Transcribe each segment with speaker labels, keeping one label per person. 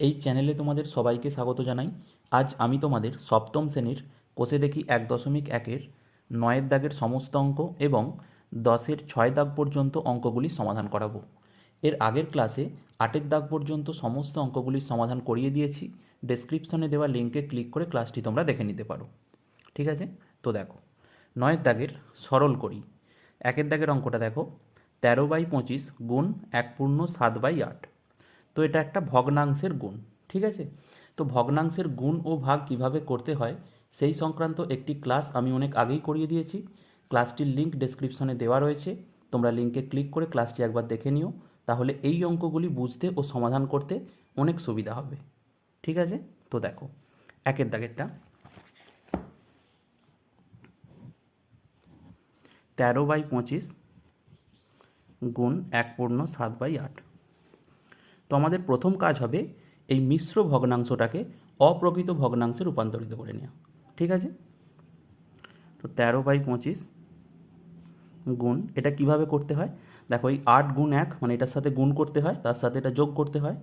Speaker 1: এই চ্যানেলে তোমাদের সবাইকে স্বাগত জানাই। আজ আমি তোমাদের সপ্তম শ্রেণির কোষে দেখি এক দশমিক একের নয়ের দাগের সমস্ত অঙ্ক এবং দশের ছয় দাগ পর্যন্ত অঙ্কগুলি সমাধান করাবো। এর আগের ক্লাসে আটের দাগ পর্যন্ত সমস্ত অঙ্কগুলির সমাধান করিয়ে দিয়েছি। ডেসক্রিপশনে দেওয়া লিঙ্কে ক্লিক করে ক্লাসটি তোমরা দেখে নিতে পারো। ঠিক আছে? তো দেখো, নয়ের দাগের সরল করি। একের দাগের অঙ্কটা দেখো, তেরো বাই পঁচিশ গুণ এক পূর্ণ সাত বাই আট। তো এটা একটা ভগ্নাংশের গুণ, ঠিক আছে? তো ভগ্নাংশের গুণ ও ভাগ কীভাবে করতে হয়, সেই সংক্রান্ত একটি ক্লাস আমি অনেক আগেই করিয়ে দিয়েছি। ক্লাসটির লিঙ্ক ডেসক্রিপশনে দেওয়া রয়েছে। তোমরা লিঙ্কে ক্লিক করে ক্লাসটি একবার দেখে নিও, তাহলে এই অঙ্কগুলি বুঝতে ও সমাধান করতে অনেক সুবিধা হবে। ঠিক আছে? তো দেখো, একের দাগেরটা। তেরো বাই পঁচিশ গুণ এক পূর্ণ সাত বাই আট। তো আমাদের প্রথম কাজ হবে এই মিশ্র ভগ্নাংশটাকে অপ্রকৃত ভগ্নাংশে রূপান্তরিত করে নেওয়া। ঠিক আছে? তো তেরো বাই পঁচিশ গুণ, এটা কীভাবে করতে হয়? দেখো, এই আট গুণ এক মানে এটার সাথে গুণ করতে হয়, তার সাথে এটা যোগ করতে হয়।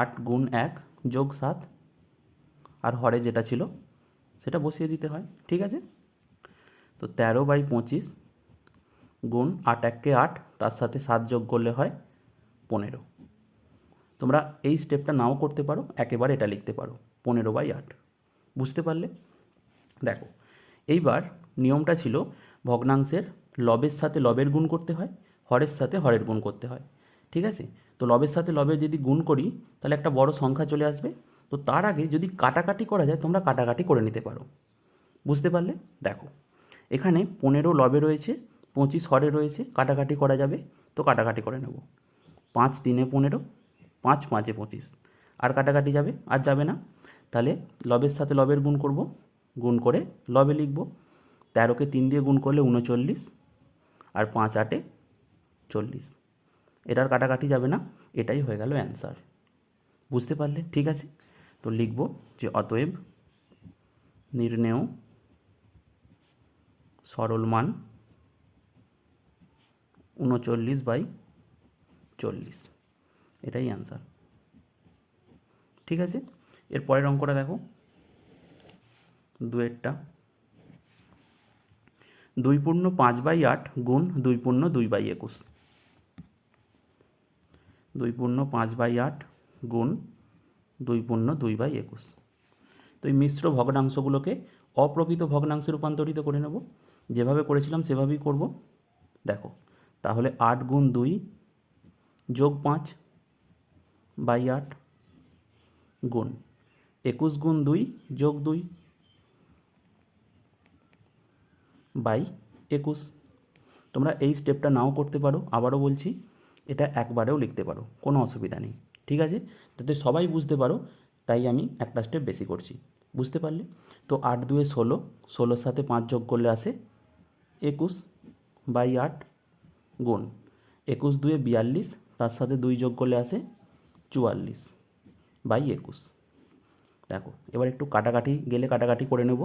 Speaker 1: আট গুণ এক যোগ সাত, আর হরে যেটা ছিল, সেটা বসিয়ে দিতে হয়। ঠিক আছে? তো তেরো বাই পঁচিশ গুণ আট এককে আট, তার সাথে সাত যোগ করলে হয় পনেরো। তোমরা এই স্টেপটা নাও করতে পারো, একেবারে এটা লিখতে পারো, পনেরো বাই আট। বুঝতে পারলে? দেখো, এইবার নিয়মটা ছিল ভগ্নাংশের লবের সাথে লবের গুণ করতে হয়, হরের সাথে হরের গুণ করতে হয়, ঠিক আছে? তো লবের সাথে লবের যদি গুণ করি, তাহলে একটা বড় সংখ্যা চলে আসবে। তো তার আগে যদি কাটাকাটি করা যায়, তোমরা কাটাকাটি করে নিতে পারো। বুঝতে পারলে? দেখো, এখানে পনেরো লবে রয়েছে, পঁচিশ হরে রয়েছে, কাটাকাটি করা যাবে, তো কাটাকাটি করে নেব। পাঁচ তিনে পনেরো পাঁচ পাঁচে পঁচিশ। আর কাটাকাটি যাবে? আর যাবে না? তাহলে লবের সাথে লবের গুণ করব। গুণ করে লবে লিখব। তেরোকে তিন দিয়ে গুণ করলে উনচল্লিশ। আর পাঁচ আটে চল্লিশ। এটার কাটাকাটি যাবে না? এটাই হয়ে গেল অ্যান্সার বুঝতে পারলে? ঠিক আছে? তো লিখব যে অতএব নির্ণেয় সরল মান উনচল্লিশ বাই চল্লিশ। এটাই অ্যান্সার ঠিক আছে? এর পরের অঙ্কটা দেখো। দুয়েরটা। দুই পূর্ণ পাঁচ বাই আট গুণ দুই পূর্ণ দুই বাই একুশ। দুই পূর্ণ পাঁচ বাই আট গুণ দুই পূর্ণ দুই বাই একুশ। তো এই মিশ্র ভগ্নাংশগুলোকে অপ্রকৃত ভগ্নাংশে রূপান্তরিত করে নেব। যেভাবে করেছিলাম সেভাবেই করব। দেখো, তাহলে আট গুণ দুই যোগ পাঁচ বাই আট গুণ। একুশ গুণ দুই যোগ দুই বাই একুশ। তোমরা এই স্টেপটা নাও করতে পারো। আবারও বলছি, এটা একবারেও লিখতে পারো। কোনো অসুবিধা নেই। ঠিক আছে? যাতে সবাই বুঝতে পারো, তাই আমি একটা স্টেপ বেশি করছি। বুঝতে পারলে? তো আট দুয়ে ষোলো, ষোলোর সাথে পাঁচ যোগ করলে আসে একুশ বাই আট গুণ। একুশ দুয়ে বিয়াল্লিশ, তার সাথে দুই যোগ করলে আসে চুয়াল্লিশ বাই একুশ। দেখো, এবার একটু কাটাকাটি গেলে কাটাকাটি করে নেব।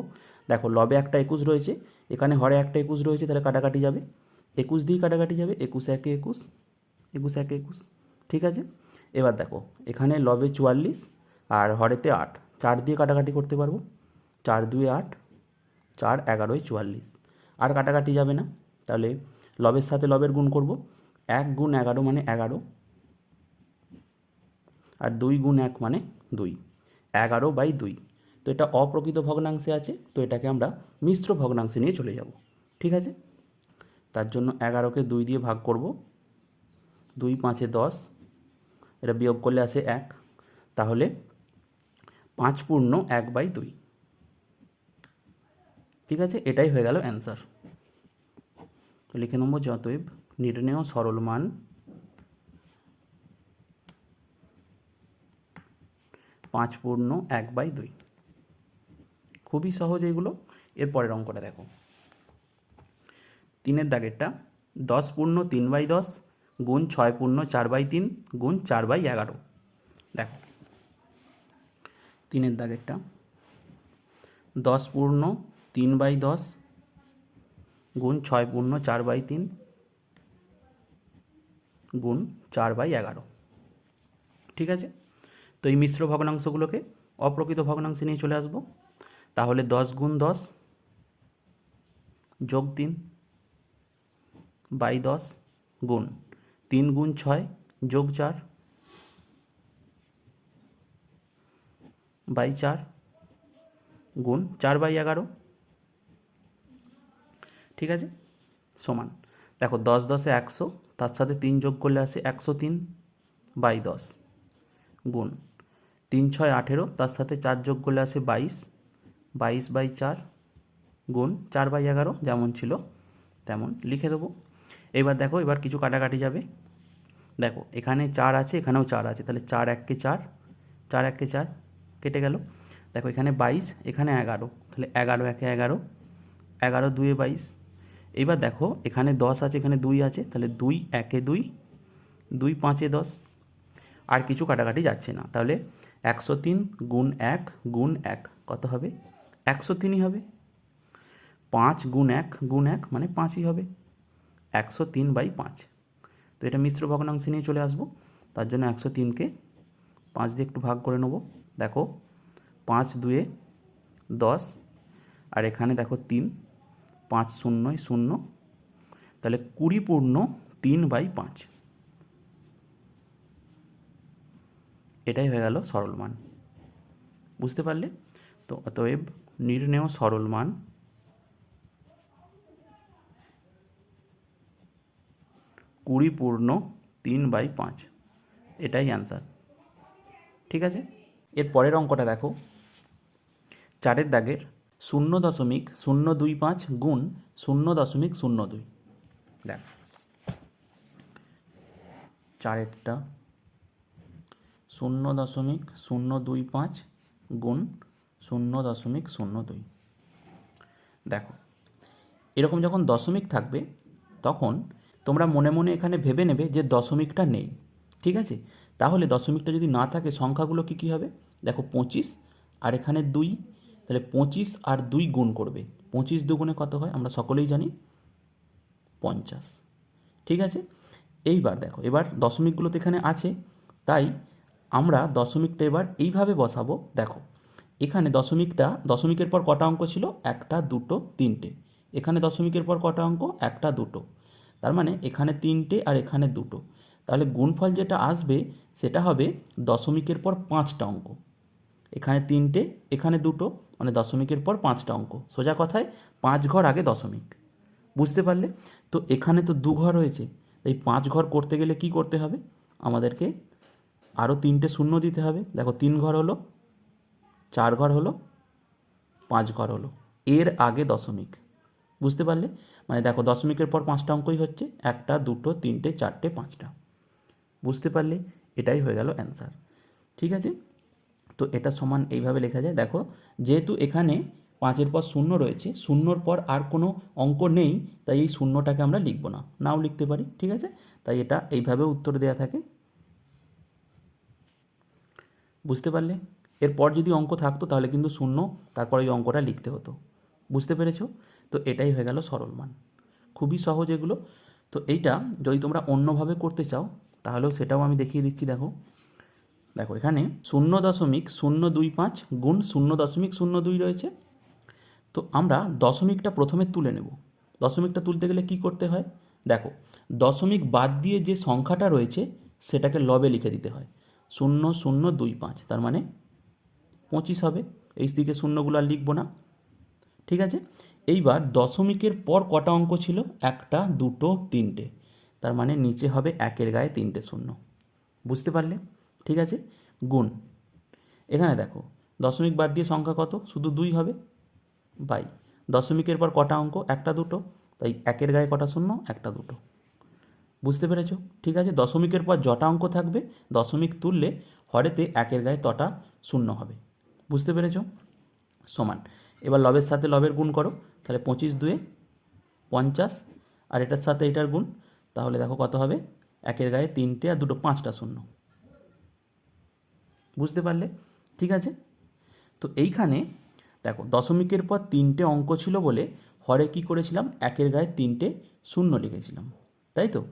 Speaker 1: দেখো, লবে একটা একুশ রয়েছে, এখানে হরে একটা একুশ রয়েছে, তাহলে কাটাকাটি যাবে। একুশ দিয়েই কাটাকাটি যাবে, একুশ একে একুশ একুশ একে একুশ, ঠিক আছে? এবার দেখো, এখানে লবে চুয়াল্লিশ আর হরেতে আট, চার দিয়ে কাটাকাটি করতে পারব। চার দুই আট, চার এগারোয় চুয়াল্লিশ। আর কাটাকাটি যাবে না, তাহলে লবের সাথে লবের গুণ করব। এক গুণ এগারো মানে এগারো আর দুই গুণ এক মানে দুই। এগারো বাই দুই। তো এটা অপ্রকৃত ভগ্নাংশে আছে, তো এটাকে আমরা মিশ্র ভগ্নাংশে নিয়ে চলে যাব। ঠিক আছে? তার জন্য এগারোকে দুই দিয়ে ভাগ করব। দুই পাঁচে দশ। এটা বিয়োগ করলে আসে এক। তাহলে পাঁচ পূর্ণ এক বাই দুই। ঠিক আছে? এটাই হয়ে গেল অ্যান্সার। লিখে নেব, যতএব নির্ণেয় সরল মান পাঁচ পূর্ণ এক বাই দুই। খুবই সহজ এগুলো এর পরের অঙ্কটা দেখো। তিনের দাগেরটা, দশ পূর্ণ তিন বাই দশ গুণ ছয় পূর্ণ চার বাই তিন গুণ চার বাই এগারো। দেখো। তিনের দাগেরটা, দশ পূর্ণ তিন বাই দশ গুণ ছয় পূর্ণ চার বাই তিন গুণ চার বাই এগারো। ঠিক আছে? তো এই মিশ্র ভগ্নাংশগুলোকে অপ্রকৃত ভগ্নাংশে নিয়ে চলে আসব। তাহলে দশ গুণ দশ যোগ তিন বাই দশ গুণ তিন গুণ ছয় যোগ চার বাই চার গুণ চার বাই এগারো। ঠিক আছে? সমান। দেখো দশ দশে একশো, তার সাথে তিন যোগ করলে আসে একশো তিন বাই দশ গুণ। তিন ছয় আঠেরো, তার সাথে চার যোগ করলে আসে বাইশ বাইশ বাই চার গুণ চার বাই এগারো, যেমন ছিল তেমন লিখে দেবো। এবার দেখো, এবার কিছু কাটাকাটি যাবে। দেখো, এখানে চার আছে, এখানেও চার আছে, তাহলে চার এককে চার চার এককে চার, কেটে গেল। দেখো, এখানে বাইশ, এখানে এগারো, তাহলে এগারো একে এগারো এগারো দুয়ে বাইশ। এবার দেখো, এখানে দশ আছে, এখানে দুই আছে, তাহলে দুই একে দুই দুই পাঁচে দশ। আর কিছু কাটাকাটি যাচ্ছে না। তাহলে একশো তিন গুণ এক গুণ এক কত হবে? একশো তিনই হবে। পাঁচ গুণ এক গুণ এক মানে পাঁচই হবে। একশো তিন বাই পাঁচ। তো এটা মিশ্র ভগ্নাংশে নিয়ে চলে আসব। তার জন্য একশো তিনকে পাঁচ দিয়ে একটু ভাগ করে নেব। দেখো, পাঁচ দুয়ে দশ, আর এখানে দেখো তিন, পাঁচ শূন্যয় শূন্য। তাহলে কুড়ি পূর্ণ তিন বাই পাঁচ। এটাই হয়ে গেল সরল মান। বুঝতে পারলে? তো অতএব নির্ণেয় সরল মান। কুড়ি পূর্ণ তিন বাই পাঁচ। এটাই অ্যান্সার ঠিক আছে? এর পরের অঙ্কটা দেখো। চারের দাগের শূন্য দশমিক শূন্য দুই পাঁচ গুণ শূন্য দশমিক শূন্য দুই। দেখ। চারেরটা শূন্য দশমিক শূন্য দুই পাঁচ গুণ শূন্য দশমিক শূন্য দুই। দেখো, এরকম যখন দশমিক থাকবে, তখন তোমরা মনে মনে এখানে ভেবে নেবে যে দশমিকটা নেই, ঠিক আছে? তাহলে দশমিকটা যদি না থাকে, সংখ্যাগুলো কী কী হবে? দেখো, পঁচিশ আর এখানে দুই, তাহলে পঁচিশ আর দুই গুণ করবে। পঁচিশ দুগুণে কত হয়? আমরা সকলেই জানি, পঞ্চাশ, ঠিক আছে? এইবার দেখো, এবার দশমিকগুলো তো এখানে আছে, তাই আমরা দশমিকটা এবার এইভাবে বসাবো, দেখো। এখানে দশমিকটা, দশমিকের পর কটা অঙ্ক ছিল? একটা, দুটো, তিনটে। এখানে দশমিকের পর কটা অঙ্ক? একটা, দুটো। তার মানে এখানে তিনটে আর এখানে দুটো। তাহলে গুণফল যেটা আসবে, সেটা হবে দশমিকের পর পাঁচটা অঙ্ক। এখানে তিনটে, এখানে দুটো মানে দশমিকের পর পাঁচটা অঙ্ক। সোজা কথায়, পাঁচ ঘর আগে দশমিক। বুঝতে পারলে? তো এখানে তো দু ঘর হয়েছে। তাই পাঁচ ঘর করতে গেলে কি করতে হবে? আমাদেরকে আরও তিনটে শূন্য দিতে হবে। দেখো, তিন ঘর হলো, চার ঘর হলো, পাঁচ ঘর হলো। এর আগে দশমিক। বুঝতে পারলে? মানে দেখো, দশমিকের পর পাঁচটা অঙ্কই হচ্ছে, একটা, দুটো, তিনটে, চারটে, পাঁচটা। বুঝতে পারলে? এটাই হয়ে গেল অ্যান্সার ঠিক আছে? তো এটা সমান এইভাবে লেখা যায়। দেখো, যেহেতু এখানে পাঁচের পর শূন্য রয়েছে, শূন্যর পর আর কোনো অঙ্ক নেই, তাই এই শূন্যটাকে আমরা লিখব না। নাও লিখতে পারি, ঠিক আছে? তাই এটা এইভাবে উত্তর দেওয়া থাকে। বুঝতে পারলে? এরপর যদি অঙ্ক থাকতো তাহলে কিন্তু শূন্য, তারপর ওই অঙ্কটা লিখতে হতো। বুঝতে পেরেছ? তো এটাই হয়ে গেল সরল মান। খুবই সহজ এগুলো। তো এইটা যদি তোমরা অন্যভাবে করতে চাও, তাহলেও সেটাও আমি দেখিয়ে দিচ্ছি, দেখো। দেখো, এখানে শূন্য দশমিক শূন্য দুই পাঁচ গুণ শূন্য দশমিক শূন্য দুই রয়েছে। তো আমরা দশমিকটা প্রথমে তুলে নেব। দশমিকটা তুলতে গেলে কি করতে হয়? দেখো, দশমিক বাদ দিয়ে যে সংখ্যাটা রয়েছে, সেটাকে লবে লিখে দিতে হয়। শূন্য শূন্য দুই পাঁচ, তার মানে পঁচিশ হবে। এই দিকে শূন্যগুলো আর লিখব না। ঠিক আছে? এইবার দশমিকের পর কটা অঙ্ক ছিল? একটা, দুটো, তিনটে। তার মানে নিচে হবে একের গায়ে তিনটে শূন্য। বুঝতে পারলে? ঠিক আছে? গুণ। এখানে দেখো, দশমিক বাদ দিয়ে সংখ্যা কত? শুধু দুই হবে। বাই। দশমিকের পর কটা অঙ্ক? একটা, দুটো। তাই একের গায়ে কটা শূন্য? একটা, দুটো। বুঝতে পেরেছ? ঠিক আছে, দশমিকের পর যটা অঙ্ক থাকবে, দশমিক তুললে হরেতে একের গায়ে তটা শূন্য হবে। বুঝতে পেরেছ? সমান। এবার লবের সাথে লবের গুণ করো, তাহলে পঁচিশ দুয়ে পঞ্চাশ, আর এটার সাথে এটার গুণ, তাহলে দেখো কত হবে? একের গায়ে তিনটে আর দুটো পাঁচটা শূন্য। বুঝতে পারলে? ঠিক আছে? তো এইখানে দেখো, দশমিকের পর তিনটে অঙ্ক ছিল বলে হরে কি করেছিলাম? একের গায়ে তিনটে শূন্য লিখেছিলাম। তাই তো?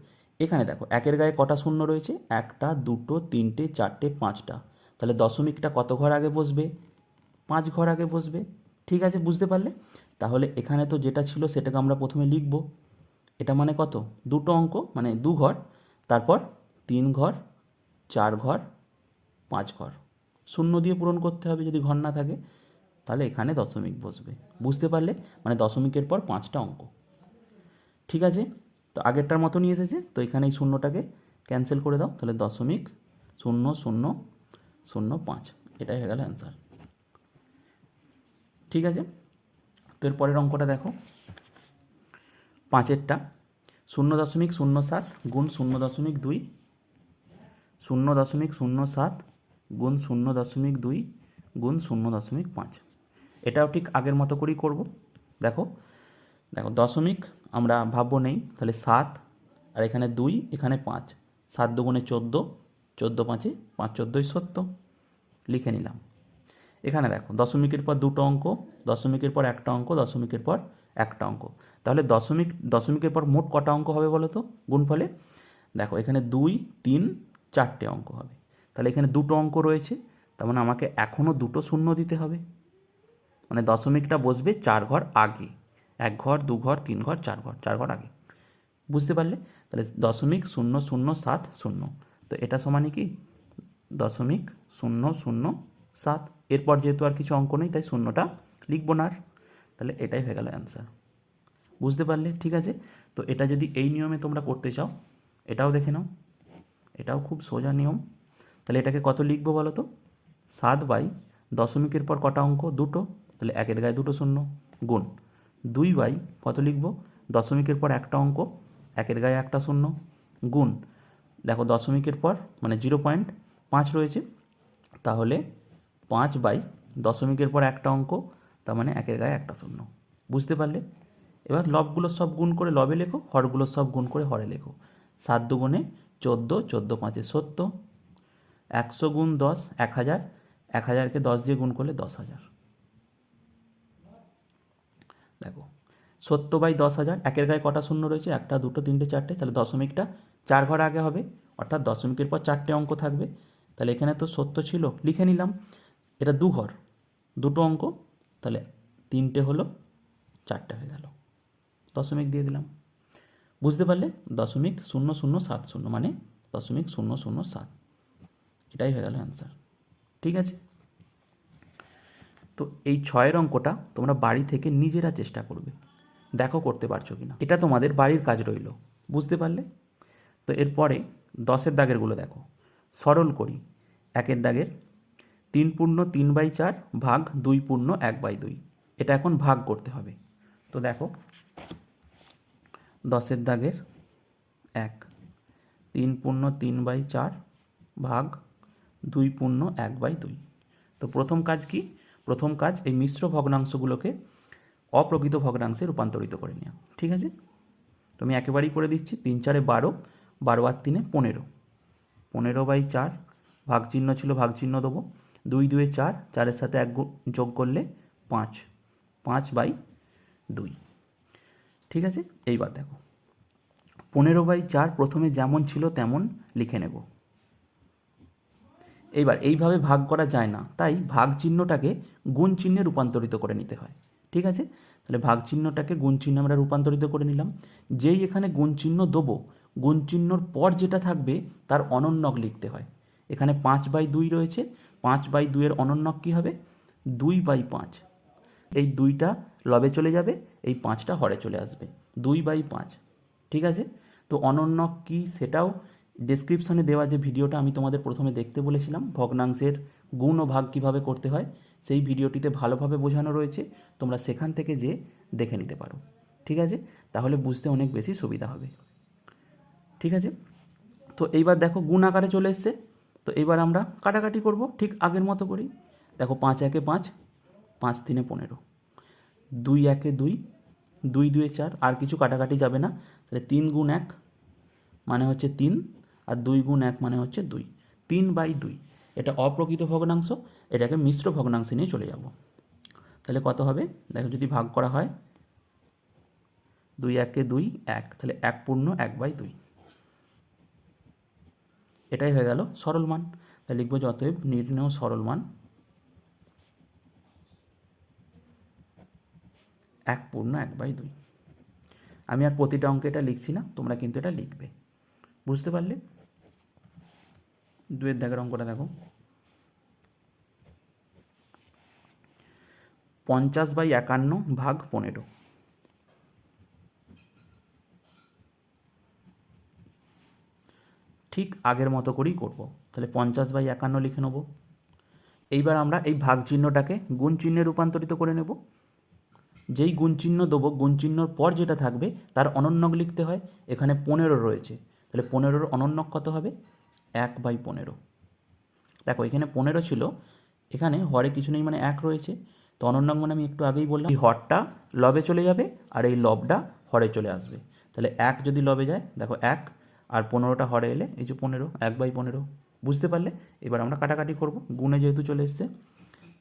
Speaker 1: এখানে দেখো, একের গায়ে কটা শূন্য রয়েছে? একটা, দুটো, তিনটে, চারটে, পাঁচটা। তাহলে দশমিকটা কত ঘর আগে বসবে? পাঁচ ঘর আগে বসবে। ঠিক আছে, বুঝতে পারলে? তাহলে এখানে তো যেটা ছিল সেটাকে আমরা প্রথমে লিখব। এটা মানে কত? দুটো অঙ্ক মানে দু ঘর, তারপর তিন ঘর, চার ঘর, পাঁচ ঘর। শূন্য দিয়ে পূরণ করতে হবে যদি ঘর না থাকে, তাহলে এখানে দশমিক বসবে। বুঝতে পারলে? মানে দশমিকের পর পাঁচটা অঙ্ক। ঠিক আছে? তো আগেরটার মতনই এসেছে, তো এখানে এই শূন্যটাকে ক্যান্সেল করে দাও, তাহলে দশমিক শূন্য শূন্য শূন্য পাঁচ, এটাই হয়ে গেল অ্যান্সার ঠিক আছে? তো এর পরের অঙ্কটা দেখো। পাঁচেরটা, শূন্য দশমিক শূন্য সাত গুণ শূন্য দশমিক দুই, শূন্য দশমিক শূন্য সাত গুণ শূন্য দশমিক দুই গুণ শূন্য দশমিক পাঁচ। এটাও ঠিক আগের মতো করেই করব। দেখো দেখো, দশমিক আমরা ভাববো নেই, তাহলে সাত, আর এখানে দুই, এখানে পাঁচ। সাত দুগুণে চোদ্দ চোদ্দ পাঁচে পাঁচ, চোদ্দোই সত্য। লিখে নিলাম। এখানে দেখো, দশমিকের পর দুটো অঙ্ক, দশমিকের পর একটা অঙ্ক, দশমিকের পর একটা অঙ্ক। তাহলে দশমিক, দশমিকের পর মোট কটা অঙ্ক হবে বলো তো? গুণফলে? দেখো, এখানে দুই, তিন, চারটে অঙ্ক হবে। তাহলে এখানে দুটো অঙ্ক রয়েছে, তার মানে আমাকে এখনও দুটো শূন্য দিতে হবে। মানে দশমিকটা বসবে চার ঘর আগে। এক ঘর, দু ঘর, তিন ঘর, চার ঘর চার ঘর আগে। বুঝতে পারলে? তাহলে দশমিক শূন্য শূন্য সাত শূন্য। তো এটা সমানই কি? দশমিক শূন্য শূন্য সাত। এরপর যেহেতু আর কিছু অঙ্ক নেই, তাই শূন্যটা লিখব না আর। তাহলে এটাই হয়ে গেল অ্যান্সার বুঝতে পারলে? ঠিক আছে? তো এটা যদি এই নিয়মে তোমরা করতে চাও, এটাও দেখে নাও। এটাও খুব সোজা নিয়ম। তাহলে এটাকে কত লিখব বলো তো? সাত বাই দশমিকের পর কটা অঙ্ক? দুটো। তাহলে একের গায়ে দুটো শূন্য। গুণ। দুই বাই কত লিখব? দশমিকের পর একটা অঙ্ক, একের গায়ে একটা শূন্য, গুণ। দেখো দশমিকের পর মানে জিরো পয়েন্ট পাঁচ রয়েছে, তাহলে পাঁচ বাই দশমিকের পর একটা অঙ্ক, তার মানে একের গায়ে একটা শূন্য। বুঝতে পারলে? এবার লবগুলো সব গুণ করে লবে লেখো, হরগুলো সব গুণ করে হরে লেখো। সাত দুগুণে চোদ্দ চোদ্দ পাঁচে সত্তর। একশো গুণ দশ, এক হাজার। এক হাজারকে দশ দিয়ে গুণ করলে দশ হাজার। দেখো, সত্তর বাই দশ হাজার, একের গায়ে কটা শূন্য রয়েছে? একটা, দুটো, তিনটে, চারটে, তাহলে দশমিকটা চার ঘর আগে হবে, অর্থাৎ দশমিকের পর চারটে অঙ্ক থাকবে। তাহলে এখানে তো সত্য ছিল, লিখে নিলাম, এটা দু ঘর, দুটো অঙ্ক, তাহলে তিনটে হলো চারটে হয়ে গেল, দশমিক দিয়ে দিলাম। বুঝতে পারলে? দশমিক শূন্য শূন্য সাত শূন্য মানে দশমিক শূন্য শূন্য সাত, এটাই হয়ে গেল অ্যান্সার ঠিক আছে? তো এই ছয়ের অঙ্কটা তোমরা বাড়ি থেকে নিজেরা চেষ্টা করবে। দেখো করতে পারছ কি না এটা তোমাদের বাড়ির কাজ রইল। বুঝতে পারলে? তো এরপরে দশের দাগেরগুলো দেখো। সরল করি। একের দাগের তিন পূর্ণ তিন বাই চার ভাগ দুই পূর্ণ এক বাই দুই। এটা এখন ভাগ করতে হবে। তো দেখো, দশের দাগের এক, তিন পূর্ণ তিন বাই চার ভাগ দুই পূর্ণ এক বাই দুই। তো প্রথম কাজ কি? প্রথম কাজ এই মিশ্র ভগ্নাংশগুলোকে অপ্রকৃত ভগ্নাংশে রূপান্তরিত করে নেওয়া। ঠিক আছে? তো আমি একেবারেই করে দিচ্ছি। তিন চারে বারো বারো আর তিনে পনেরো। পনেরো বাই চার ভাগ চিহ্ন ছিল ভাগ চিহ্ন দেবো। দুই দুয়ে চার, চারের সাথে এক যোগ করলে পাঁচ। পাঁচ বাই দুই। ঠিক আছে? এইবার দেখো। পনেরো বাই চার প্রথমে যেমন ছিল তেমন লিখে নেব। এইবার এইভাবে ভাগ করা যায় না। তাই ভাগ চিহ্নটাকে গুণ চিহ্নে রূপান্তরিত করে নিতে হয়। ঠিক আছে? তাহলে ভাগ চিহ্নটাকে গুণ চিহ্নে আমরা রূপান্তরিত করে নিলাম। যেই এখানে গুণ চিহ্ন দেবো, গুণ চিহ্নর পর যেটা থাকবে তার অনন্যক লিখতে হয়। এখানে পাঁচ বাই দুই রয়েছে। পাঁচ বাই দুইয়ের অনন্যক কী হবে? দুই বাই পাঁচ। এই দুইটা লবে চলে যাবে, এই পাঁচটা হরে চলে আসবে। দুই বাই পাঁচ। ঠিক আছে? তো অনন্যক কী সেটাও ডেসক্রিপশনে দেওয়া যে ভিডিওটা আমি তোমাদের প্রথমে দেখতে বলেছিলাম, ভগ্নাংশের গুণ ও ভাগ কীভাবে করতে হয়, সেই ভিডিওটিতে ভালোভাবে বোঝানো রয়েছে। তোমরা সেখান থেকে যে দেখে নিতে পারো। ঠিক আছে? তাহলে বুঝতে অনেক বেশি সুবিধা হবে। ঠিক আছে? তো এইবার দেখো গুণ আকারে চলে এসছে। তো এইবার আমরা কাটাকাটি করব, ঠিক আগের মতো করেই। দেখো পাঁচ একে পাঁচ পাঁচ তিনে পনেরো। দুই একে দুই দুই দুয়ে চার, আর কিছু কাটাকাটি যাবে না। তাহলে তিন গুণ এক মানে হচ্ছে তিন। আর দুই গুণ এক মানে হচ্ছে দুই। তিন বাই দুই। এটা অপ্রকৃত ভগ্নাংশ, এটাকে মিশ্র ভগ্নাংশে নিয়ে চলে যাব। তাহলে কত হবে? দেখো যদি ভাগ করা হয়, দুই একে দুই, এক। তাহলে এক পূর্ণ এক বাই দুই। এটাই হয়ে গেল সরল মান। তাহলে লিখব যে অতএব নির্ণেয় সরল মান এক পূর্ণ এক বাই দুই। আমি আর প্রতিটা অঙ্কে এটা লিখছি না, তোমরা কিন্তু এটা লিখবে। বুঝতে পারলে? দুয়ের দাগের অঙ্কটা দেখো। পঞ্চাশ বাই একান্ন ভাগ পনেরো। ঠিক আগের মতো করেই করব। তাহলে পঞ্চাশ বাই একান্ন লিখে নেব। এইবার আমরা এই ভাগ চিহ্নটাকে গুণ চিহ্নে রূপান্তরিত করে নেব। যেই গুণ চিহ্ন দেবো, গুণ চিহ্নর পর যেটা থাকবে, তার অনন্যক লিখতে হয়। এখানে পনেরো রয়েছে। তাহলে পনেরোর অনন্যক কত হবে? এক বাই পনেরো। দেখো, এখানে পনেরো ছিল, এখানে হরে কিছু নেই মানে এক রয়েছে। তো অনন্যক মানে আমি একটু আগেই বললাম, এই হরটা লবে চলে যাবে আর এই লবটা হরে চলে আসবে। তাহলে এক যদি লবে যায়, দেখো এক, আর পনেরোটা হরে এলে, এই যে পনেরো, এক বাই পনেরো, বুঝতে পারলে? এবার আমরা কাটাকাটি করব, গুণে যেহেতু চলে এসছে,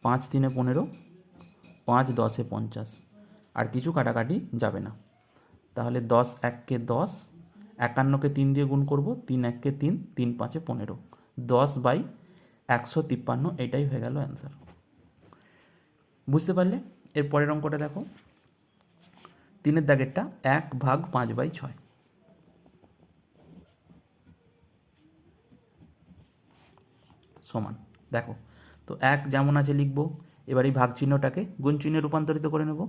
Speaker 1: পাঁচ তিনে পনেরো, পাঁচ দশে পঞ্চাশ, আর কিছু কাটাকাটি যাবে না। তাহলে দশ, এককে দশ একান্নকে তিন দিয়ে গুণ করব, তিন এককে তিন তিন পাঁচে পনেরো। দশ বাই একশো তিপ্পান্ন, এটাই হয়ে গেল অ্যান্সার বুঝতে পারলে? এর পরের অঙ্কটা দেখো। তিনের দাগেরটা এক ভাগ পাঁচ বাই ছয়। সমান। দেখো, তো এক যেমন আছে লিখব, এবার এই ভাগ চিহ্নটাকে গুণ চিহ্নে রূপান্তরিত করে নেব।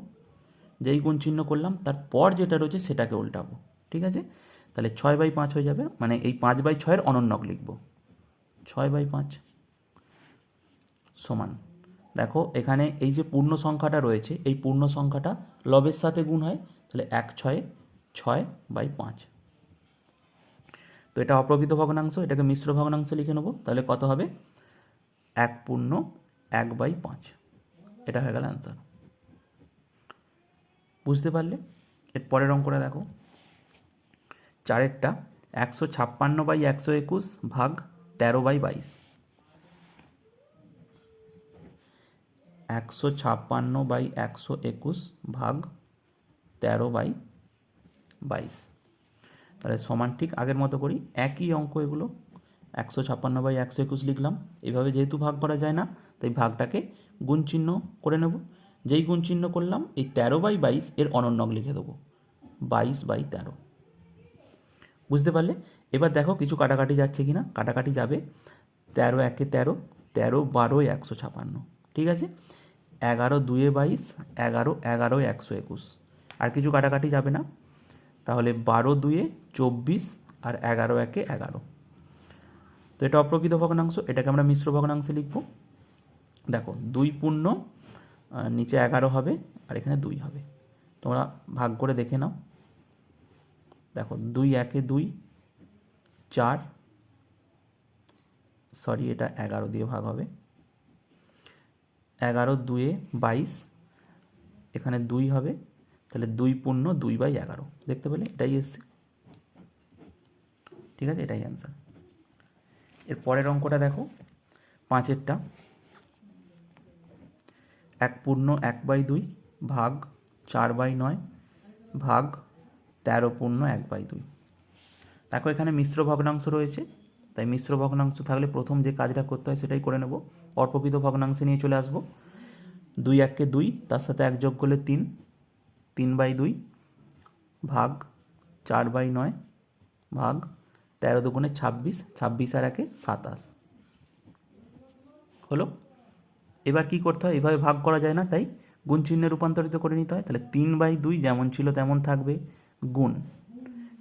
Speaker 1: যেই গুণ চিহ্ন করলাম, তারপর যেটা রয়েছে সেটাকে উল্টাবো। ঠিক আছে? তাহলে ছয় বাই পাঁচ হয়ে যাবে মানে এই পাঁচ বাই ছয়ের অনন্যক লিখব। ছয় বাই পাঁচ সমান। দেখো, এখানে এই যে পূর্ণ সংখ্যাটা রয়েছে, এই পূর্ণ সংখ্যাটা লবের সাথে গুণ হয়, তাহলে এক, ছয়ে, ছয় বাই পাঁচ। তো এটা অপ্রকৃত ভগ্নাংশ, এটাকে মিশ্র ভগ্নাংশ লিখে নেব, তাহলে কত হবে? এক পূর্ণ এক বাই পাঁচ। এটা হয়ে গেল অ্যান্সার বুঝতে পারলে? এর পরের অঙ্কটা দেখো। চারেরটা, একশো ছাপ্পান্ন বাই একশো একুশ ভাগ তেরো বাই বাইশ। একশো ছাপ্পান্ন বাই একশো একুশ ভাগ তেরো বাই বাইশ। তাহলে সমান ঠিক আগের মতো করি, একই অঙ্ক এগুলো, একশো ছাপ্পান্ন বাই একশো একুশ লিখলাম। এইভাবে যেহেতু ভাগ করা যায় না, তাই ভাগটাকে গুণ চিহ্ন করে নেব। যেই গুণ চিহ্ন করলাম, এই তেরো বাই বাইশ এর অনন্যক লিখে দেবো, বাইশ বাই তেরো। বুঝতে পারলে? এবার দেখো কিছু কাটাকাটি যাচ্ছে কি না কাটাকাটি যাবে তেরো একে তেরো তেরো বারো একশো ছাপান্ন। ঠিক আছে? এগারো দুয়ে বাইশ, এগারো এগারো একশো একুশ। আর কিছু কাটাকাটি যাবে না? তাহলে বারো দুয়ে চব্বিশ আর এগারো একে এগারো। তো এটা অপ্রকৃত ভগ্নাংশ, এটাকে আমরা মিশ্র ভগ্নাংশে লিখব। দেখো, দুই পূর্ণ নিচে এগারো হবে আর এখানে দুই হবে। তোমরা ভাগ করে দেখে নাও। দেখো, দুই একে দুই, চার সরি এটা এগারো দিয়ে ভাগ হবে। এগারো দুয়ে বাইশ, এখানে দুই হবে, তাহলে দুই পূর্ণ দুই বাই এগারো, দেখতে পেলে? এটাই এসছে। ঠিক আছে? এটাই অ্যান্সার এর পরের অঙ্কটা দেখো, পাঁচেরটা। এক পূর্ণ এক বাই দুই ভাগ চার বাই নয় ভাগ তেরো পূর্ণ এক বাই দুই। দেখো এখানে মিশ্র ভগ্নাংশ রয়েছে, তাই মিশ্র ভগ্নাংশ থাকলে প্রথম যে কাজটা করতে হয় সেটাই করে নেব। অপ্রকৃত ভগ্নাংশে নিয়ে চলে আসব। দুই এককে দুই, তার সাথে এক যোগ করলে তিন তিন বাই দুই ভাগ চার বাই নয় ভাগ তেরো দুগুণে ছাব্বিশ ছাব্বিশ আর একে সাতাশ। হলো? এবার কি করতে হয়? এভাবে ভাগ করা যায় না, তাই গুণ চিহ্নে রূপান্তরিত করে নিতে হয়। তাহলে তিন বাই দুই যেমন ছিল তেমন থাকবে। গুণ।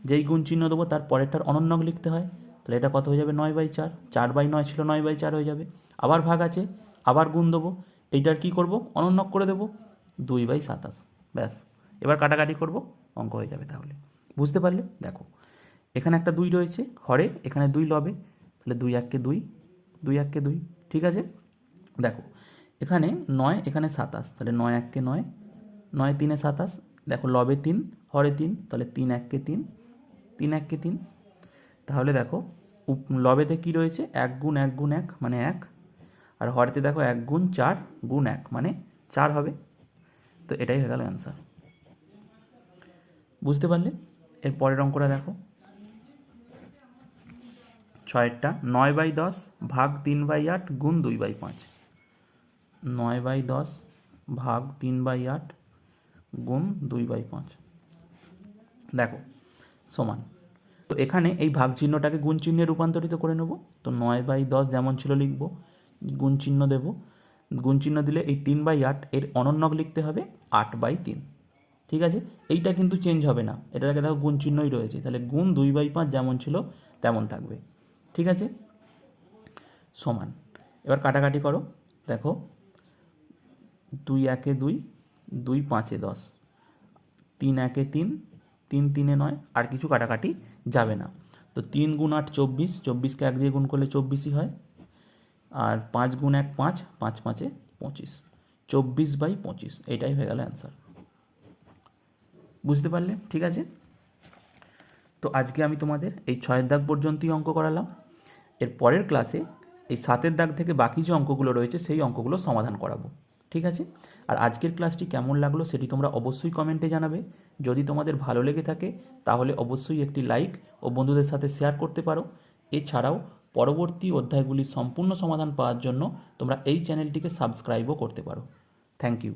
Speaker 1: যেই গুণ চিহ্ন দেবো, তার পরেরটার অনন্যক লিখতে হয়। তাহলে এটা কত হয়ে যাবে? নয় বাই চার। চার বাই নয় ছিল নয় বাই চার হয়ে যাবে। আবার ভাগ আছে, আবার গুণ দেবো। এইটার কি করব? অনন্যক করে দেবো। দুই বাই সাতাশ। ব্যাস। এবার কাটাকাটি করব, অঙ্ক হয়ে যাবে তাহলে। বুঝতে পারলে? দেখো। এখানে একটা দুই রয়েছে, হরে, এখানে দুই লবে। তাহলে দুই এককে দুই দুই এককে দুই। ঠিক আছে? দেখো। এখানে নয়, এখানে সাতাশ। তাহলে নয় এককে নয় নয় তিনে সাতাশ দেখো লবে তিন, হরে তিন, তাহলে তিন এককে তিন তিন এককে তিন। তাহলে দেখো লবেতে কি রয়েছে? এক গুণ এক গুণ এক মানে এক। আর হরেতে দেখো এক গুণ চার গুণ এক মানে চার হবে। তো এটাই হয়ে গেল অ্যান্সার বুঝতে পারলে? এর পরের অঙ্কটা দেখো। ছয়েরটা, নয় বাই দশ ভাগ তিন বাই আট গুণ দুই বাই পাঁচ। নয় বাই দশ ভাগ তিন বাই আট গুণ দুই বাই পাঁচ। দেখো, সমান। তো এখানে এই ভাগ চিহ্নটাকে গুণ চিহ্নে রূপান্তরিত করে নেব। তো নয় বাই দশ যেমন ছিল লিখব গুণ চিহ্ন দেব। গুণ চিহ্ন দিলে এই তিন বাই আট এর অনন্যক লিখতে হবে আট বাই তিন। ঠিক আছে? এইটা কিন্তু চেঞ্জ হবে না। এটাকে দেখো গুণ চিহ্নই রয়েছে। তাহলে গুণ দুই বাই পাঁচ যেমন ছিল তেমন থাকবে। ঠিক আছে? সমান। এবার কাটাকাটি করো। দেখো, দুই একে দুই দুই পাঁচে দশ। তিন একে তিন তিন তিনে নয়, আর কিছু কাটাকাটি যাবে না। তো তিন গুণ আট চব্বিশ, চব্বিশকে এক দিয়ে গুণ করলে চব্বিশই হয়। আর পাঁচ গুণ এক পাঁচ পাঁচ পাঁচে পঁচিশ। চব্বিশ বাই পঁচিশ এটাই হয়ে গেল অ্যান্সার বুঝতে পারলে? ঠিক আছে? তো আজকে আমি তোমাদের এই ছয়ের দাগ পর্যন্তই অঙ্ক করালাম। এর পরের ক্লাসে এই সাতের দাগ থেকে বাকি যে অঙ্কগুলো রয়েছে, সেই অঙ্কগুলো সমাধান করাবো। ঠিক আছে? আর আজকের ক্লাসটি কেমন লাগল সেটি তোমরা অবশ্যই কমেন্টে জানাবে। যদি তোমাদের ভালো লেগে থাকে, তাহলে অবশ্যই একটি লাইক ও বন্ধুদের সাথে শেয়ার করতে পারো। এছাড়াও, পরবর্তী অধ্যায়গুলি সম্পূর্ণ সমাধান পাওয়ার জন্য তোমরা এই চ্যানেলটিকে সাবস্ক্রাইবও করতে পারো। Thank you